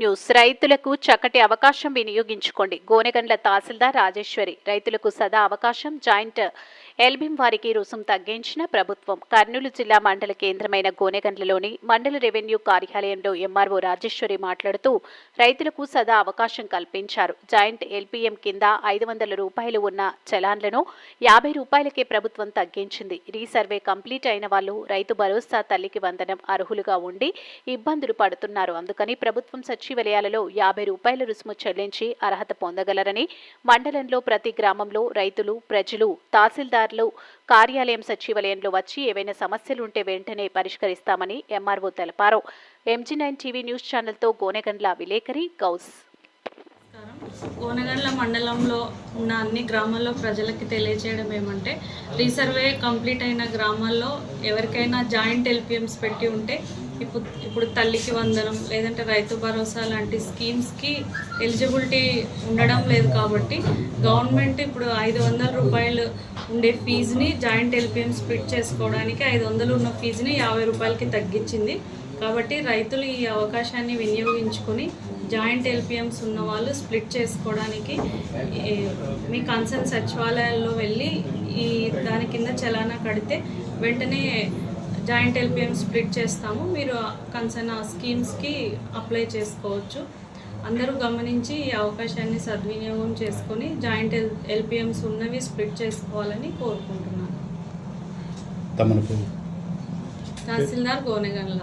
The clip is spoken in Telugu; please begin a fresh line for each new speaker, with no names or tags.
న్యూస్. రైతులకు చక్కటి అవకాశం వినియోగించుకోండి. గోనెగండ్ల తహసీల్దార్ రాజేశ్వరి రైతులకు సదా అవకాశం. జాయింట్ ఎల్బిం వారికి రుసుం తగ్గించిన ప్రభుత్వం. కర్నూలు జిల్లా మండల కేంద్రమైన గోనెగండ్లలోని మండల రెవెన్యూ కార్యాలయంలో ఎంఆర్ఓ రాజేశ్వరి మాట్లాడుతూ రైతులకు సదా అవకాశం కల్పించారు. జాయింట్ ఎల్పిఎం కింద ఐదు వందల రూపాయలు ఉన్న చలాన్లను యాభై రూపాయలకే ప్రభుత్వం తగ్గించింది. రీసర్వే కంప్లీట్ అయిన వాళ్ళు రైతు భరోసా తల్లికి వందనం అర్హులుగా ఉండి ఇబ్బందులు పడుతున్నారు. అందుకని ప్రభుత్వం సచివాలయాలలో యాభై రూపాయల రుసుము చెల్లించి అర్హత పొందగలరని మండలంలో ప్రతి గ్రామంలో రైతులు ప్రజలు తహసీల్దార్లు కార్యాలయం సచివాలయంలో వచ్చి ఏవైనా సమస్యలు ఉంటే వెంటనే పరిష్కరిస్తామని ఎంఆర్ఓ తెలిపారు. ఎంజీ నైన్ టీవీ న్యూస్ ఛానల్తో గోనెగండ్ల విలేకరి గౌస్.
కోనగండ్ల మండలంలో ఉన్న అన్ని గ్రామాల్లో ప్రజలకి తెలియజేయడం ఏమంటే రీసర్వే కంప్లీట్ అయిన గ్రామాల్లో ఎవరికైనా జాయింట్ ఎల్పిఎంస్ పెట్టి ఉంటే ఇప్పుడు ఇప్పుడు తల్లికి వందనం లేదంటే రైతు భరోసా లాంటి స్కీమ్స్కి ఎలిజిబిలిటీ ఉండడం లేదు కాబట్టి గవర్నమెంట్ ఇప్పుడు ఐదు వందల రూపాయలు ఉండే ఫీజుని జాయింట్ ఎల్పిఎం స్ప్లిట్ చేసుకోవడానికి ఐదు వందలు ఉన్న ఫీజుని యాభై రూపాయలకి తగ్గించింది. కాబట్టి రైతులు ఈ అవకాశాన్ని వినియోగించుకొని జాయింట్ ఎల్పిఎంస్ ఉన్న వాళ్ళు స్ప్లిట్ చేసుకోవడానికి మీ కన్సర్న్ సచివాలయాల్లో వెళ్ళి ఈ దాని కింద చలానా కడితే వెంటనే జాయింట్ ఎల్పిఎం స్ప్లిట్ చేస్తాము. మీరు కన్సర్న్ ఆ స్కీమ్స్కి అప్లై చేసుకోవచ్చు. అందరూ గమనించి ఈ అవకాశాన్ని సద్వినియోగం చేసుకొని జాయింట్ ఎల్ ఎల్పిఎంస్ ఉన్నవి స్ప్లిట్ చేసుకోవాలని కోరుకుంటున్నాను. తహసీల్దార్ గోనెగండ్ల.